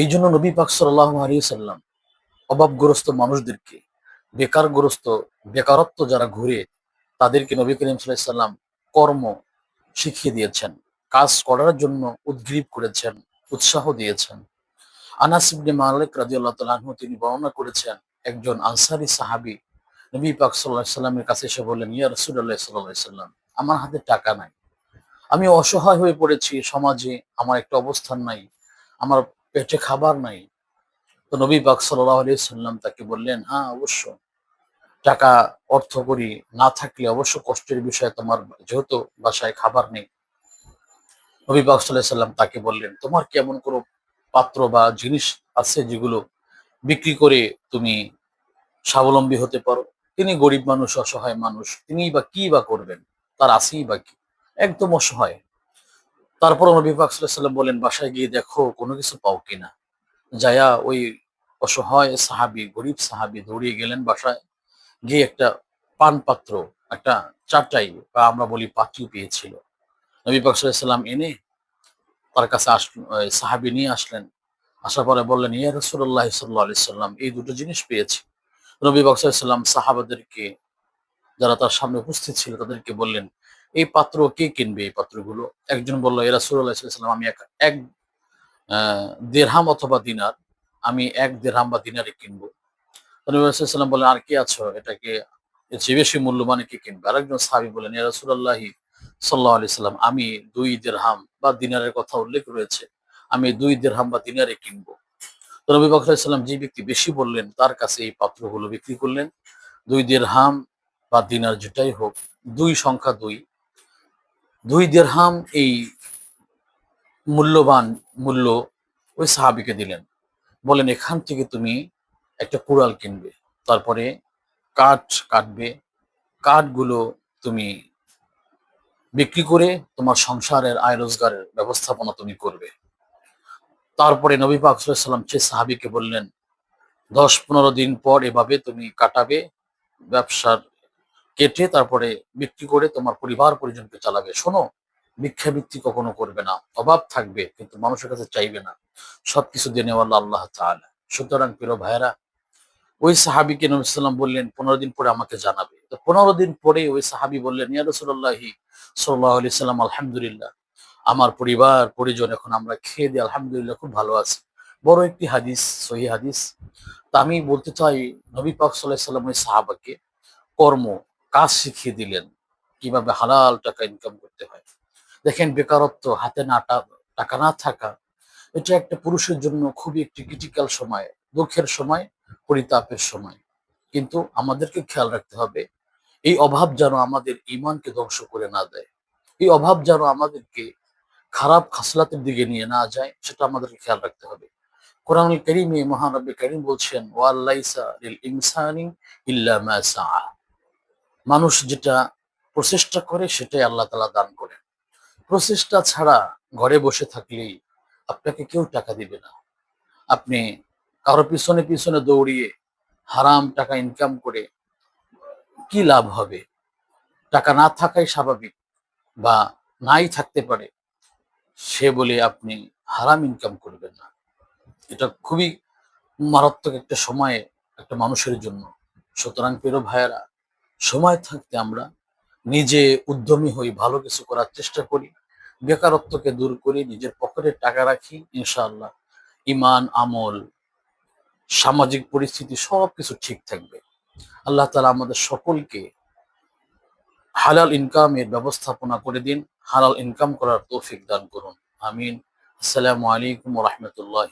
এই জন্য নবী পাক সাল্লাহ আলিয়াল্লাম অভাবগ্রস্ত মানুষদেরকে, বেকারগ্রস্ত, বেকারত্ব যারা ঘুরে, তাদেরকে নবী করিম সাল্লাম কর্ম শিখিয়ে দিয়েছেন, কাজ করার জন্য উদ্গ্রীব করেছেন, উৎসাহ দিয়েছেন। আনাস ইবনে মালিক রাদিয়াল্লাহু তাআলা তিনি বর্ণনা করেছেন, একজন আনসারী সাহাবী নবী পাক সাল্লাল্লাহু আলাইহি সাল্লামের কাছে এসে বললেন, ইয়া রাসূলুল্লাহ সাল্লাল্লাহু আলাইহি সাল্লাম আমার হাতে টাকা নাই। আমি অসহায় হয়ে পড়েছি, সমাজে আমার একটা অবস্থান নাই, আমার পেটে খাবার নাই। তো নবী পাক আলাইহি সাল্লাম তাকে বললেন হ্যাঁ অবশ্য টাকা, অর্থ করি না থাকলে অবশ্য কষ্টের বিষয় তোমার যেহেতু বাসায় খাবার নেই। নবী পাক আলাইহি সাল্লাম তাকে বললেন, তোমার কি এমন কোনো পাত্র বা জিনিস আছে যেগুলো বিক্রি করে তুমি স্বাবলম্বী হতে পারো? তিনি গরিব মানুষ, অসহায় মানুষ তিনি বা কি বা করবেন? তার আছেই বা কি? একদম অসহায়। তারপর নবী পাক বলেন, বাসায় গিয়ে দেখো কোনো কিছু পাও কিনা যায়া ওই অসহায় সাহাবি, গরিব সাহাবি দৌড়িয়ে গেলেন বাসায়। গিয়ে একটা পান পাত্র একটা চাটাই বা আমরা বলি পাত্রী পেয়েছিল। নবী পাক সাল্লাম এনে তার কাছে আসলেন সাহাবি নিয়ে আসলেন। আসার পরে বললেন, ইয়া রাসূলুল্লাহ সাল্লাল্লাহু আলাইহি সাল্লাম, এই দুটো জিনিস পেয়েছি। নবী পাক সাল্লাম সাহাবাদেরকে, যারা তার সামনে উপস্থিত ছিল, তাদেরকে বললেন এই পাত্র কে কিনবে এই পাত্রগুলো? একজন বলল এরা সাল্লাম আমি এক দেড়হাম অথবা দিনার, আমি এক দেড়হাম বা দিনারে কিনবো। তো নবী সাল্লাল্লাহু আলাইহি সাল্লাম বললেন, আর কি আছো? এটাকে এর চেয়ে বেশি মূল্যবানে কি কিনবে? আরেকজন সাহাবী বলেন ইয়া রাসূলুল্লাহি সাল্লাল্লাহু আলাইহি সাল্লাম আমি দুই দেড়হাম বা দিনারের কথা উল্লেখ রয়েছে, আমি দুই দেড়হাম বা দিনারে কিনবো। তো যে ব্যক্তি বেশি বললেন, তার কাছে এই পাত্রগুলো বিক্রি করলেন। দুই দেড়হাম বা দিনার যেটাই হোক, দুই সংখ্যা দুই। দুই দেড়হাম এই মূল্যবান মূল্য ওই সাহাবিকে দিলেন। বলেন, এখান থেকে তুমি একটা কুড়াল কিনবে, তারপরে কাঠ কাটবে, কাঠগুলো তুমি বিক্রি করে তোমার সংসারের আয় রোজগারের ব্যবস্থাপনা তুমি করবে। তারপরে নবী পাক সাল্লাম সে সাহাবিকে বললেন দশ পনেরো দিন পর এভাবে তুমি কাটাবে, ব্যবসার কেটে তারপরে বিক্রি করে তোমার পরিবার পরিজনকে চালাবে। শোনো ভিক্ষাবৃত্তি কখনো করবে না। অভাব থাকবে, কিন্তু মানুষের কাছে চাইবে না। সবকিছু দিয়ে নেওয়াল্লা আল্লাহ তাআলা। সুতরাং প্রিয় ভাইরা ওই সাহাবিকে নবী সাল্লাম বললেন, পনেরো দিন পরে আমাকে জানাবে। তো পনেরো দিন পরে ওই সাহাবি বললেন, ইয়া রাসূলুল্লাহি সাল্লাল্লাহু আলাইহি সাল্লাম আলহামদুলিল্লাহ, আমার পরিবার পরিজন এখন আমরা খেয়ে দিয়ে আলহামদুলিল্লাহ খুব ভালো আছি। বড় একটি হাদিস, সহি হাদিস। তা আমি বলতে চাই, নবী পাক আলাইহি সাল্লাম ওই সাহাবাকে কর্ম কাজ শিখিয়ে দিলেন কীভাবে হালাল টাকা ইনকাম করতে হয়। দেখেন বেকারত্ব হাতে না টাকা না থাকা, এটা একটা পুরুষের জন্য খুবই একটি ক্রিটিক্যাল সময়, দুঃখের সময়, পরিতাপের সময়। কিন্তু আমাদেরকে খেয়াল রাখতে হবে, এই অভাব যেন আমাদের ইমানকে ধ্বংস করে না দেয়। এই অভাব যেন আমাদেরকে খারাপ খাসলাতের দিকে নিয়ে না যায়, সেটা আমাদেরকে খেয়াল রাখতে হবে। কোরআনুল করিমে মহানবী করিম বলছেন ওয়াল্লাইসা লিল ইনসানি ইল্লা মানুষ যেটা প্রচেষ্টা করে সেটাই আল্লাহ তালা দান করেন প্রচেষ্টা ছাড়া ঘরে বসে থাকলেই আপনাকে কেউ টাকা দিবে না। আপনি কারও পিছনে পিছনে দৌড়িয়ে হারাম টাকা ইনকাম করে কি লাভ হবে? টাকা না থাকাই স্বাভাবিক বা নাই থাকতে পারে, সে বলে আপনি হারাম ইনকাম করবেন না। এটা খুবই মারাত্মক একটা সময় একটা মানুষের জন্য। সুতরাং পেরো ভাইয়েরা সময় থাকতে আমরা নিজে উদ্যমী হই, ভালো কিছু করার চেষ্টা করি, বেকারত্বকে দূর করি, নিজের পকেটে টাকা রাখি, ইনশাআল্লাহ। ইমান আমল, সামাজিক পরিস্থিতি সব কিছু ঠিক থাকবে। আল্লাহ তালা আমাদের সকলকে হালাল ইনকামের ব্যবস্থাপনা করে দিন, হালাল ইনকাম করার তৌফিক দান করুন। আমিন। আসসালামু আলাইকুম রহমতুল্লাহ